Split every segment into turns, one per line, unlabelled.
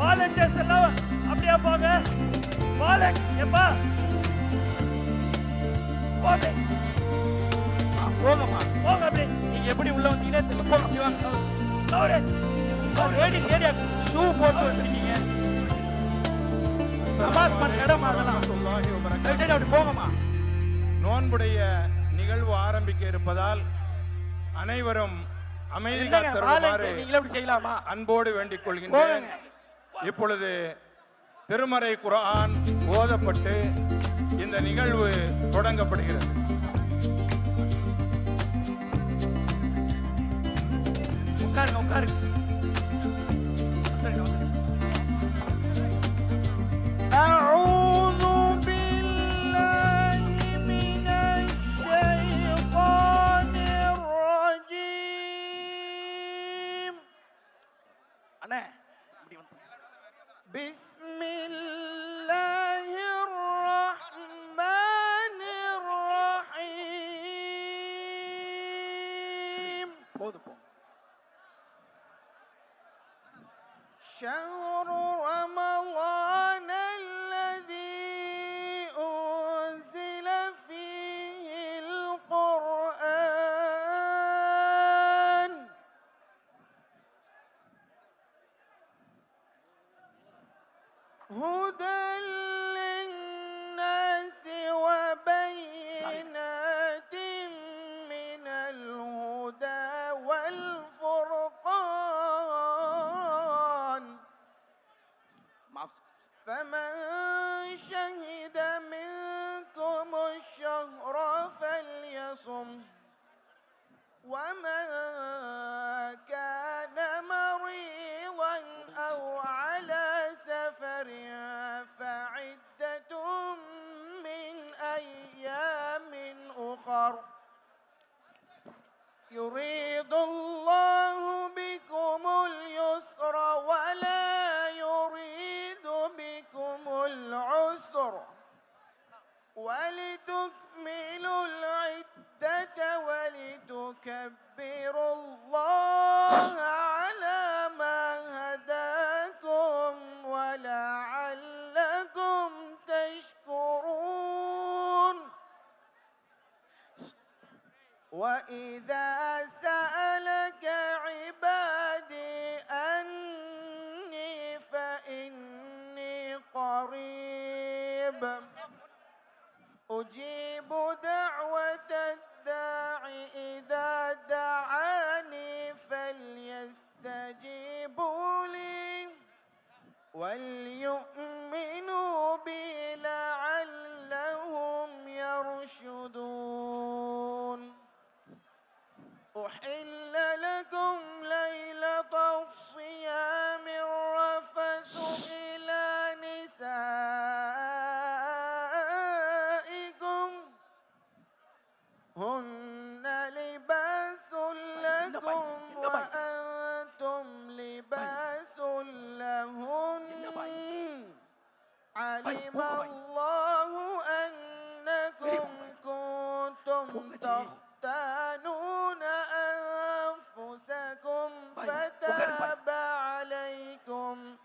Volunteers எல்லாம் அப்படியே போங்க? வாலண்ட் எப்பா? போங்க.
போங்கம்மா.
போங்க அப்படி.
நீங்க எப்படி உள்ள வந்தீங்கன்னா. போங்க அப்படி வாங்க.
அவரு
லேடிஸ் ஏரியா ஷூ போட்டு வந்திருக்கீங்க. நமாஸ் பண்ண இடம் அதெல்லாம். தயவு செய்து அப்படி போங்கம்மா.
நோன்புடைய நிகழ்வு ஆரம்பிக்க இருப்பதால் அனைவரும் அமைதி காத்தருமாறு
செய்யலாமா?
அன்போடு வேண்டிக் கொள்கின்றேன். இப்பொழுது திருமறை குர்ஆன் ஓதப்பட்டு இந்த நிகழ்வு தொடங்கப்படுகிறது.
உட்காருங்க உட்காருங்க,
بسم الله الرحمن الرحيم شهر فمن شهد منكم الشهر فليصم ومن كان مريضا أو على سفر فعدة من أيام أخر. يريد ولتكملوا العدة ولتكبروا الله على ما هداكم ولعلكم تشكرون. وإذا أجيب دعوة الداع إذا دعاني فليستجيبوا لي وليؤمنوا تختانون أنفسكم فتاب عليكم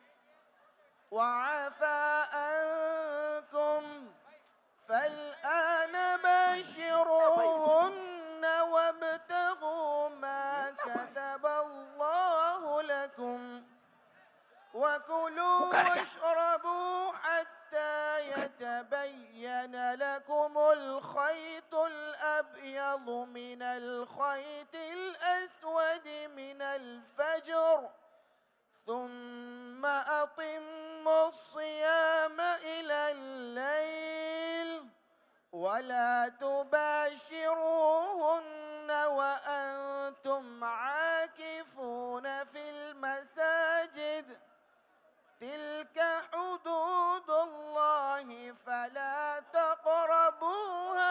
وعفى عنكم. فالآن باشروهن وابتغوا ما كتب الله لكم وكلوا واشربوا ثم أطموا الصيام إلى الليل ولا تباشروهن وأنتم عاكفون في المساجد. تلك حدود الله فلا تقربوها.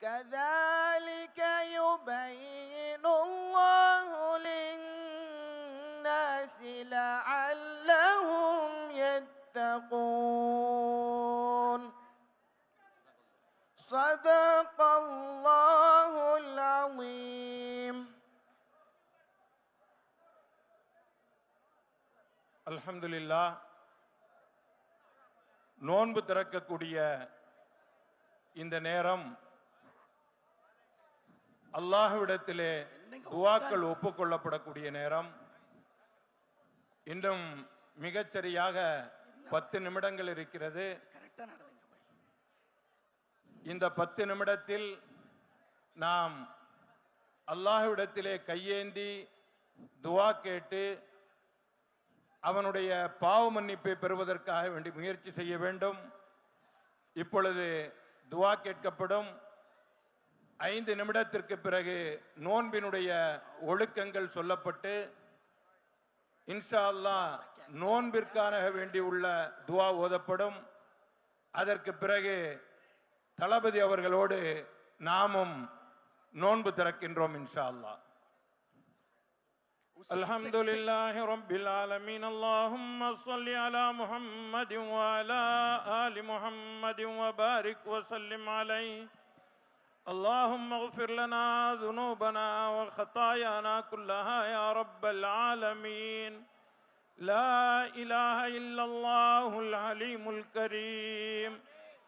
كذلك يبين صدق الله العظيم
அல்ஹம்துலில்லா நோன்பு திறக்கக்கூடிய இந்த நேரம் அல்லாஹ்விடத்திலே துவாக்கள் ஒப்புக்கொள்ளப்படக்கூடிய நேரம் இன்னும் மிகச்சரியாக பத்து நிமிடங்கள் இருக்கிறது
கரெக்டா நடந்துங்க பாய்.
இந்த பத்து நிமிடத்தில் நாம் அல்லாஹ்விடத்திலே கையேந்தி துவா கேட்டு அவனுடைய பாவ மன்னிப்பை பெறுவதற்காக வேண்டி முயற்சி செய்ய வேண்டும். இப்பொழுது துவா கேட்கப்படும். ஐந்து நிமிடத்திற்கு பிறகு நோன்பினுடைய ஒழுக்கங்கள் சொல்லப்பட்டு இன்ஷா அல்லாஹ் நோன்பிற்கான வேண்டி உள்ள துவா ஓதப்படும். அதற்கு பிறகு தளபதி அவர்களோடு நாமும் நோன்பு திறக்கின்றோம் இன்ஷா அல்லாஹ் الحمد لله رب العالمين اللهم صل على محمد وعلى آل محمد وبارك وسلم عليه اللهم اغفر لنا ذنوبنا وخطايانا كلها يا رب العالمين لا إله إلا الله العليم الكريم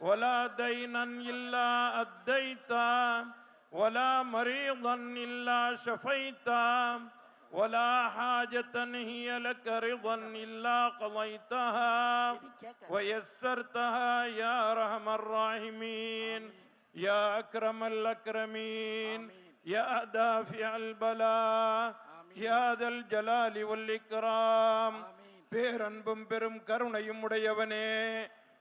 ولا دينا إلا أديته ولا مريضا إلا شفيته ولا حاجة هي لك رضا إلا قضيتها ويسرتها يا أرحم الراحمين يا أكرم الأكرمين يا دافع البلاء يا ذا الجلال والإكرام பேரன்பும் பெரும் கருணையும் உடையவனே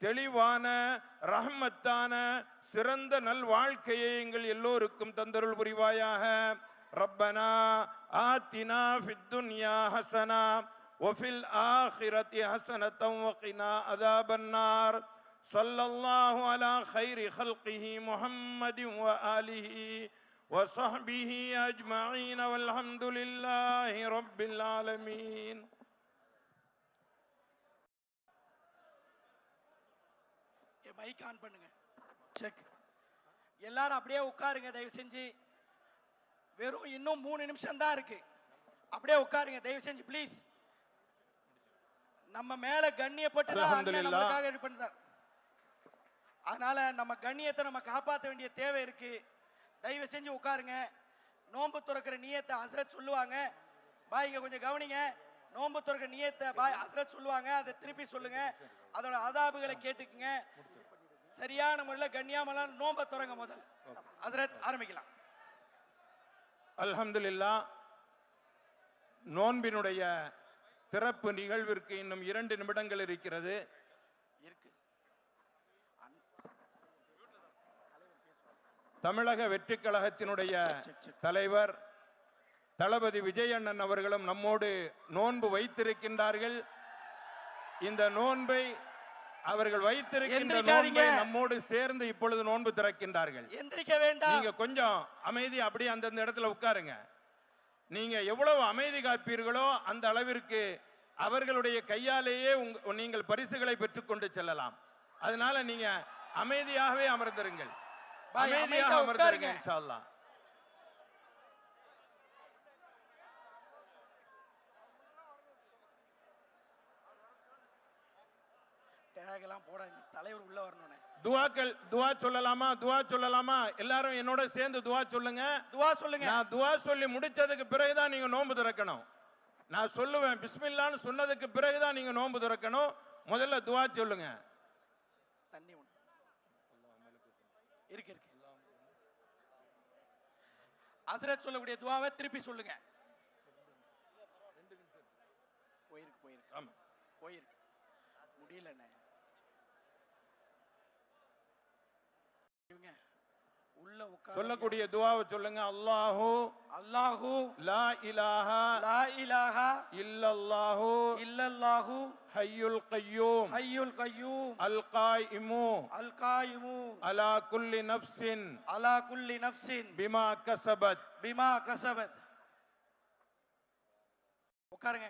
தெளிவான ரஹ்மத்தான சிறந்த நல் வாழ்க்கையை எங்கள் எல்லோருக்கும் தந்தருள் புரிவாயாக ரப்பனா ஆத்தினா ஃபித் துன்யா ஹசனா وفي الآخرة حسنة وقنا عذاب النار صلى الله على خير خلقه محمد وآله وصحبه أجمعين والحمد لله رب العالمين
மைக் ஆன் பண்ணுங்க. செக் எல்லாரும் அப்படியே உட்காருங்க தயவு செஞ்சு. வெறும் இன்னும் மூணு நிமிஷம் தான் இருக்கு. அப்படியே உட்காருங்க தயவு செஞ்சு ப்ளீஸ் நம்ம மேல கண்ணியப்பட்டு. நம்மளுக்காக இது பண்றார். அதனால நம்ம கண்ணியத்தை நம்ம காப்பாற்ற வேண்டிய தேவை இருக்கு. தயவு செஞ்சு உட்காருங்க. நோன்பு துறக்கிற நியத்தை ஹஸ்ரத் சொல்லுவாங்க. பாய் இங்க கொஞ்சம் கவனிங்க. நோன்பு துறக்கிற நியத்தை பாய் ஹஸ்ரத் சொல்லுவாங்க. அதை திருப்பி சொல்லுங்க. அதோட அதாபுகளை கேட்டுக்குங்க. சரியான முறையில் கண்ணியாமலாம் நோன்பை துறங்க முதல். ஹஸ்ரத் ஆரம்பிக்கலாம்.
அல்ஹம்துலில்லா நோன்பினுடைய திறப்பு நிகழ்விற்கு இன்னும் இரண்டு நிமிடங்கள் இருக்கிறது.
இருக்கு.
தமிழக வெற்றிக் கழகத்தினுடைய தலைவர் தளபதி விஜயண்ணன் அவர்களும் நம்மோடு நோன்பு வைத்திருக்கின்றார்கள். இந்த நோன்பை அவர்கள் வைத்திருக்கின்ற. நோன்பை நம்மோடு சேர்ந்து இப்பொழுது நோன்பு திறக்கின்றார்கள்.
எந்திரிக்க வேண்டாம்.
நீங்க கொஞ்சம் அமைதி அப்படியே அந்தந்த இடத்துல உட்காருங்க. நீங்க எவ்வளவு அமைதி காப்பீர்களோ அந்த அளவிற்கு அவர்களுடைய கையாலேயே உங்க நீங்கள் பரிசுகளை பெற்றுக்கொண்டு செல்லலாம். அதனால நீங்க அமைதியாகவே அமர்ந்திருங்கள். அமைதியாக
அமைதியா
அமர்ந்திருங்க. இன்ஷா அல்லாஹ்
டேக் எல்லாம் போடாதீங்க தலைவர் உள்ள வரணும்னே.
துவாக்கள் துவா சொல்லலாமா? துவா சொல்லலாமா? எல்லாரும் என்னோட சேர்ந்து துவா சொல்லுங்க.
துவா சொல்லுங்க.
நான் துவா சொல்லி முடிச்சதுக்கு பிறகுதான் நீங்க நோன்பு திறக்கணும். நான் சொல்லுவேன் பிஸ்மில்லான்னு சொன்னதுக்கு பிறகுதான் நீங்க நோன்பு திறக்கணும். முதல்ல துவா சொல்லுங்க.
தண்ணி இருக்கு இருக்கு. ஹஸ்ரத் சொல்லக்கூடிய துவாவை திருப்பி சொல்லுங்க.
சொல்லக்கூடிய துவாவை சொல்லுங்க. அல்லாஹு
அல்லாஹு
லா இலாஹா
லா இலாஹா
இல்லல்லாஹு
இல்லல்லாஹு
ஹய்யுல் கய்யூம்
ஹய்யுல் கய்யூம்
அல் காயிமு
அல் காயிமு
அலா குல்லி நஃப்ஸின்
அலா குல்லி நஃப்ஸின்
பிமா கசபத்.
பிமா கசபத். உட்காருங்க.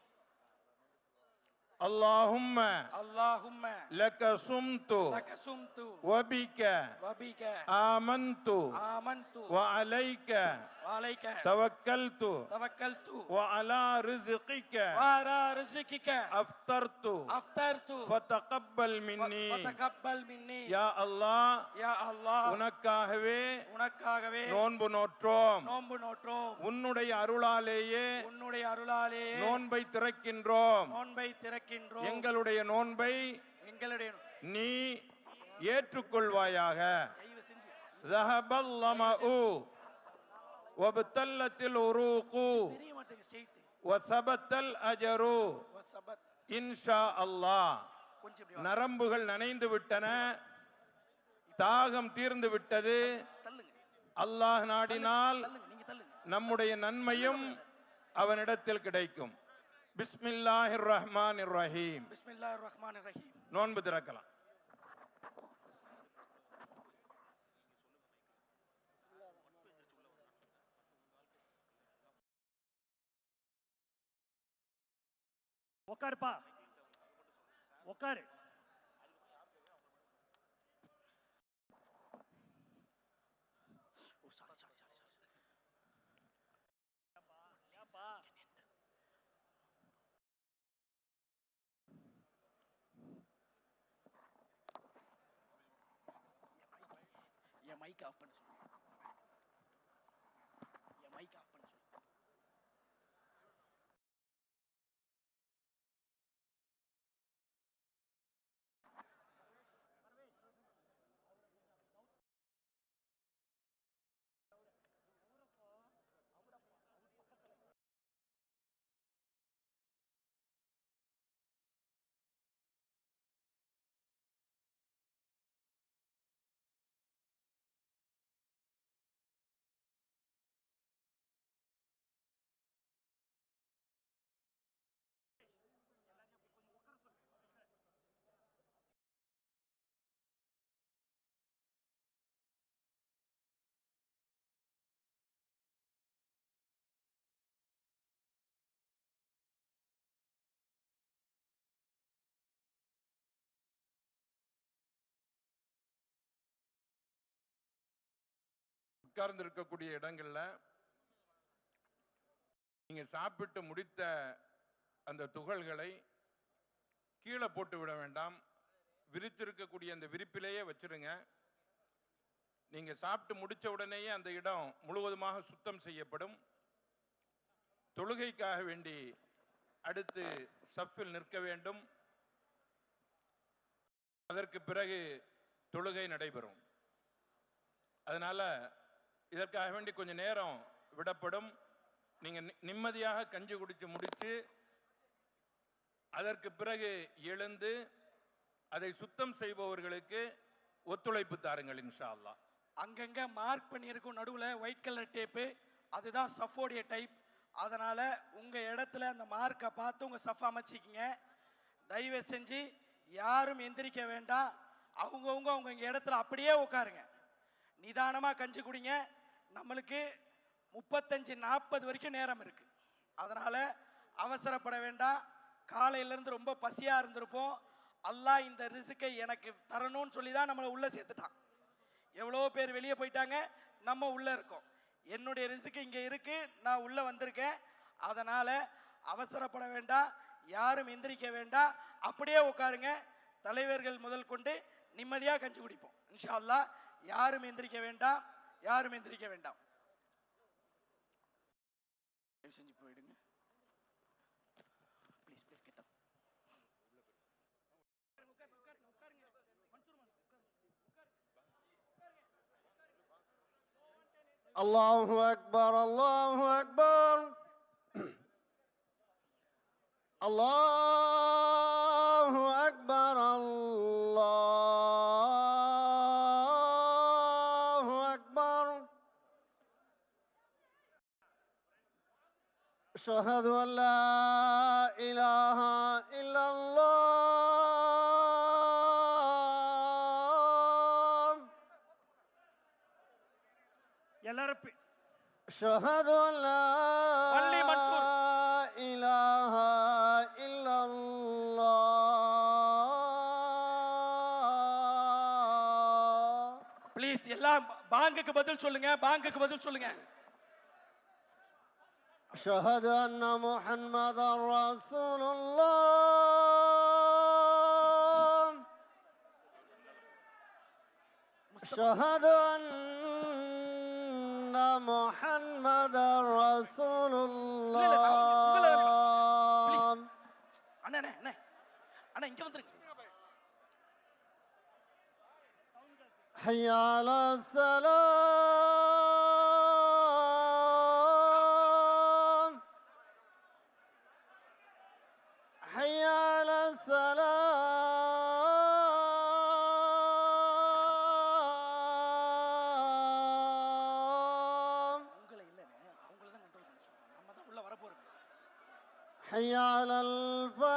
அலைஹி
اللهم
அல்லாஹும்ம
لك صمت
லக சும்து
وبك
வபிக
آمنت
ஆமன்து
وعليك
வலைக
توكلت
தவக்கல்து
وعلى رزقك
வாரா ரிஸ்கிக
أفطرت
அஃப்தர்து
فتقبل مني
வதகப்பல் மின்னி
யா அல்லாஹ்
யா அல்லாஹ்
உனக்காகவே
உனக்காகவே
நோன்பு நோற்றோம்
நோன்பு நோற்றோம்
உன்னுடைய அருளாலேயே
உன்னுடைய அருளாலே
நோன்பை திறக்கின்றோம்
நோன்பை திறக்கின்றோம்
எங்களுடைய நோன்பை
எங்களுடைய
நீ ஏற்றுக்கொள்வாயாக
தயவு செஞ்சு
ذهب الظمأ وابتلت العروق
தெரிய மாட்டேங்க ஸ்ட்ரெயிட்
وثبت الأجر
சபத்
إن شاء الله
கொஞ்சம் இப்படி வா.
நரம்புகள் நனைந்து விட்டன தாகம் தீர்ந்து விட்டது
தள்ளுங்க
அல்லாஹ் நாடினால்
தள்ளுங்க நீங்க தள்ளுங்க
நம்முடைய நன்மையும் அவனிடத்தில் கிடைக்கும் பிஸ்மில்லாஹிர் ரஹ்மானிர் ரஹீம்
பிஸ்மில்லாஹிர் ரஹ்மானிர் ரஹீம்
நோன்பு திறக்கலாம்
உட்காருப்பா உட்காரு
என் மைக் ஆஃப் பண்ண
உட்கார்ந்து இருக்கக்கூடிய இடங்கள்ல நீங்க சாப்பிட்டு முடித்த அந்த துகள்களை கீழே போட்டு விட வேண்டாம். விரித்திருக்கக்கூடிய அந்த விரிப்பிலேயே வச்சிருங்க. நீங்க சாப்பிட்டு முடிச்ச உடனேயே அந்த இடம் முழுவதுமாக சுத்தம் செய்யப்படும். தொழுகைக்காக வேண்டி அடுத்து சஃப்பில் நிற்க வேண்டும். அதற்கு பிறகு தொழுகை நடைபெறும். அதனால இதற்காக வேண்டி கொஞ்சம் நேரம் விடப்படும். நீங்கள் நி- நிம்மதியாக கஞ்சி குடித்து முடித்து அதற்கு பிறகு எழுந்து அதை சுத்தம் செய்பவர்களுக்கு ஒத்துழைப்பு தாருங்கள் இன்ஷா அல்லாஹ்
அங்கங்க மார்க் பண்ணியிருக்கும் நடுவில் ஒயிட் கலர் டேப்பு அதுதான் சஃபோடைய டைப் அதனால் உங்கள் இடத்துல அந்த மார்க்கை பார்த்து உங்கள் சஃப் அமைச்சிக்கிங்க. தயவு செஞ்சு யாரும் எந்திரிக்க வேண்டாம். அவங்கவுங்க அவங்க இடத்துல அப்படியே உட்காருங்க. நிதானமாக கஞ்சி குடிங்க. நம்மளுக்கு முப்பத்தஞ்சு நாற்பது வரைக்கும் நேரம் இருக்கு. அதனால அவசரப்பட வேண்டாம். காலையிலேருந்து ரொம்ப பசியாக இருந்திருப்போம். அல்லாஹ் இந்த ரிசுக்கை எனக்கு தரணும்னு சொல்லி தான் நம்மளை உள்ளே சேர்த்துட்டான். எவ்வளோ பேர் வெளியே போயிட்டாங்க? நம்ம உள்ளே இருக்கோம். என்னுடைய ரிசுக்கு இங்கே இருக்கு. நான் உள்ளே வந்திருக்கேன். அதனால் அவசரப்பட வேண்டாம். யாரும் எந்திரிக்க வேண்டாம். அப்படியே உட்காருங்க. தலைவர்கள் முதல் கொண்டு நிம்மதியாக கஞ்சி குடிப்போம். இன்ஷா அல்லாஹ் யாரும் எந்திரிக்க வேண்டாம். யாரும் எந்திரிக்க வேண்டாம். செஞ்சு போயிடுங்க. ப்ளீஸ் ப்ளீஸ் கெட்ட
அல்லாஹு அக்பர் அல்லாஹு அக்பர் அல்லாஹ் أشهد أن لا إله إلا الله
எல்லாரும் பி-
أشهد أن لا
Only Mansur.
إله إلا الله
ப்ளீஸ் எல்லாம் பாங்குக்கு பதில் சொல்லுங்க பாங்குக்கு பதில் சொல்லுங்க
شهد أن محمد رسول الله. شهد أن محمد رسول الله.
أنا أنا أنا أنا
حي على السلام حي على الفلاح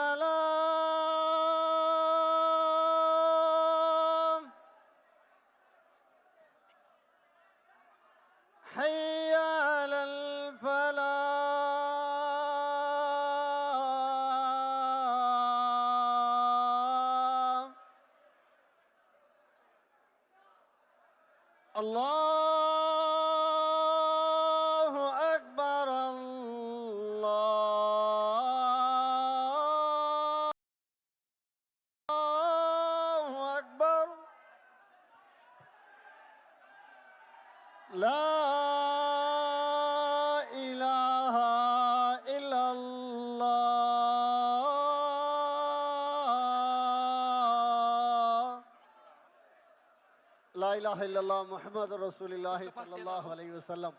லாயிலாக இல்லல்லா முஹமது ரசூல் இல்லாஹி சல்லாஹ் அலை வசல்லம்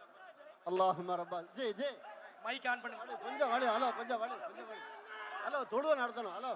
அல்லாஹ் மரபா ஜே ஜே
மைக் ஆன் பண்ணுங்க
கொஞ்சம் வலி ஹலோ கொஞ்சம் வலி கொஞ்சம் வலி ஹலோ தொழுவை நடத்தணும் ஹலோ